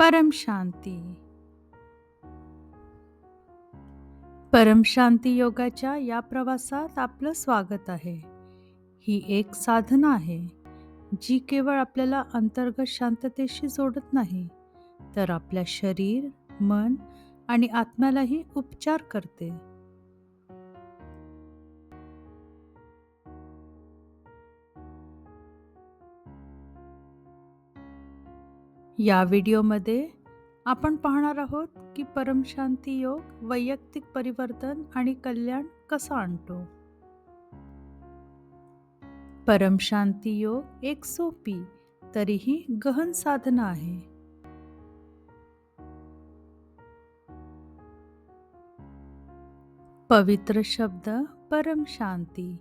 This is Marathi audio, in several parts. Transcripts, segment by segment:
परम शांती. परम शांती योगाच्या या प्रवासात आपलं स्वागत आहे. ही एक साधना आहे जी केवळ आपल्याला अंतर्गत शांततेशी जोडत नाही तर आपल्या शरीर मन आणि आत्म्यालाही उपचार करते. या व्हिडिओमध्ये आपण पाहणार आहोत की परमशांती योग वैयक्तिक परिवर्तन आणि कल्याण कसा आणतो. परमशांती योग एक सोपी तरीही गहन साधना आहे. पवित्र शब्द परमशांती.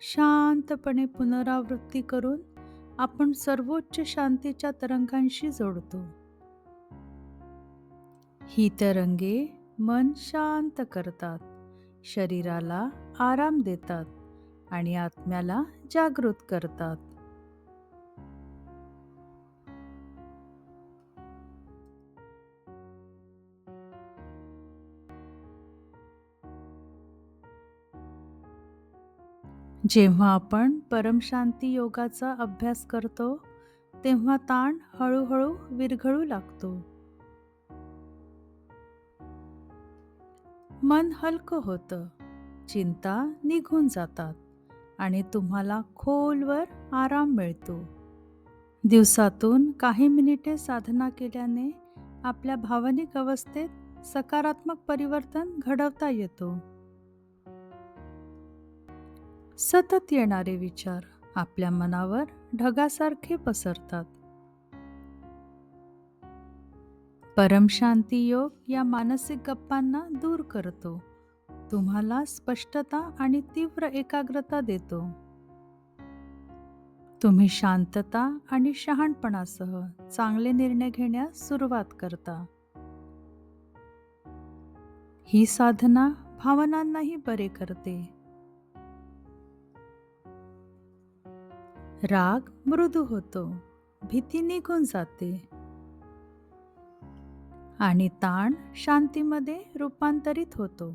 शांतपणे पुनरावृत्ती करून आपण सर्वोच्च शांतीच्या तरंगांशी जोडतो. ही तरंगे मन शांत करतात शरीराला आराम देतात आणि आत्म्याला जागृत करतात. जेव्हा आपण परमशांती योगाचा अभ्यास करतो तेव्हा ताण हळूहळू विरघळू लागतो. मन हलकं होतं चिंता निघून जातात आणि तुम्हाला खोलवर आराम मिळतो. दिवसातून काही मिनिटे साधना केल्याने आपल्या भावनिक अवस्थेत सकारात्मक परिवर्तन घडवता येतो. सतत येणारे विचार आपल्या मनावर ढगासारखे पसरतात. परमशांती योग या मानसिक गप्पांना दूर करतो. तुम्हाला स्पष्टता आणि तीव्र एकाग्रता देतो. तुम्ही शांतता आणि शहाणपणासह चांगले निर्णय घेण्यास सुरुवात करता. ही साधना भावनांनाही बरे करते. राग मृदू होतो. भीती निघून जाते. आणि ताण शांतीमध्ये रूपांतरित होतो.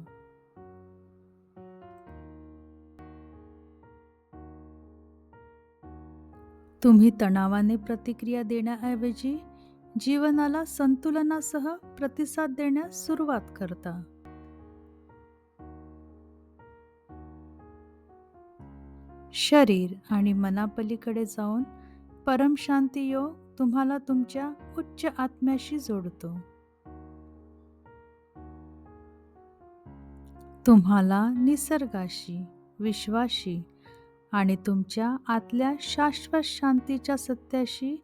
तुम्ही तणावाने प्रतिक्रिया देण्याऐवजी जीवनाला संतुलनासह प्रतिसाद देण्यास सुरुवात करता. शरीर आणि मनापलीकडे जाऊन परमशांती योग तुम्हाला तुमच्या उच्च आत्म्याशी जोडतो. तुम्हाला निसर्गाशी विश्वाशी आणि तुमच्या आतल्या शाश्वत शांतीच्या सत्याशी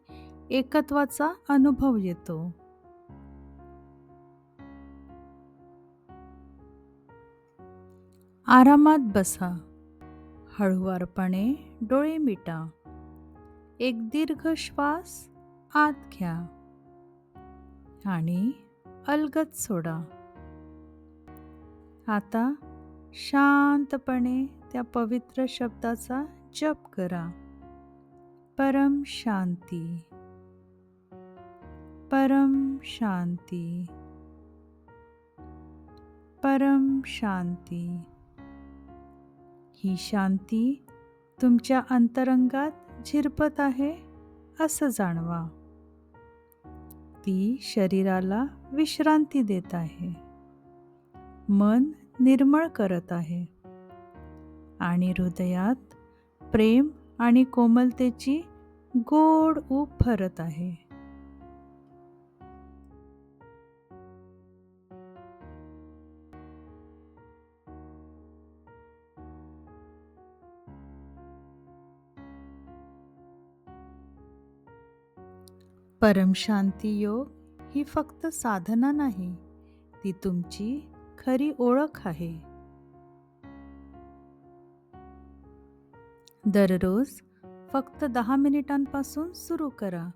एकत्वाचा अनुभव येतो. आरामात बसा. हळुवारपणे डोळे मिटा. एक दीर्घ श्वास आत घ्या. आणि अलगत सोडा. आता शांतपणे त्या पवित्र शब्दाचा जप करा. परम शांती. परम शांती. परम शांती. ही शांती तुमच्या अंतरंगात झिरपत आहे असं जाणवा. ती शरीराला विश्रांती देत आहे. मन निर्मळ करत आहे. आणि हृदयात प्रेम आणि कोमलतेची गोड ऊब भरत आहे. परमशांती योग ही फक्त साधना नाही ती तुमची खरी ओळख आहे. दररोज फक्त दहा मिनिटांपासून सुरू करा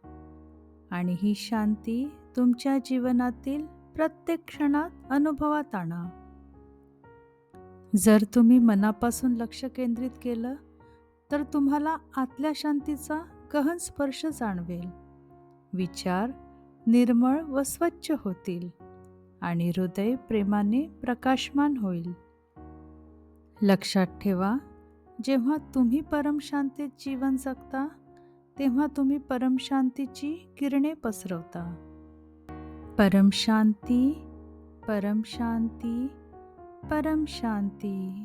आणि ही शांती तुमच्या जीवनातील प्रत्येक क्षणात अनुभवात आणा. जर तुम्ही मनापासून लक्ष केंद्रित केलं तर तुम्हाला आतल्या शांतीचा गहन स्पर्श जाणवेल. विचार निर्मळ व स्वच्छ होतील आणि हृदय प्रेमाने प्रकाशमान होईल. लक्षात ठेवा जेव्हा तुम्ही परमशांतीत जीवन जगता तेव्हा तुम्ही परमशांतीची किरणे पसरवता. परमशांती परमशांती परमशांती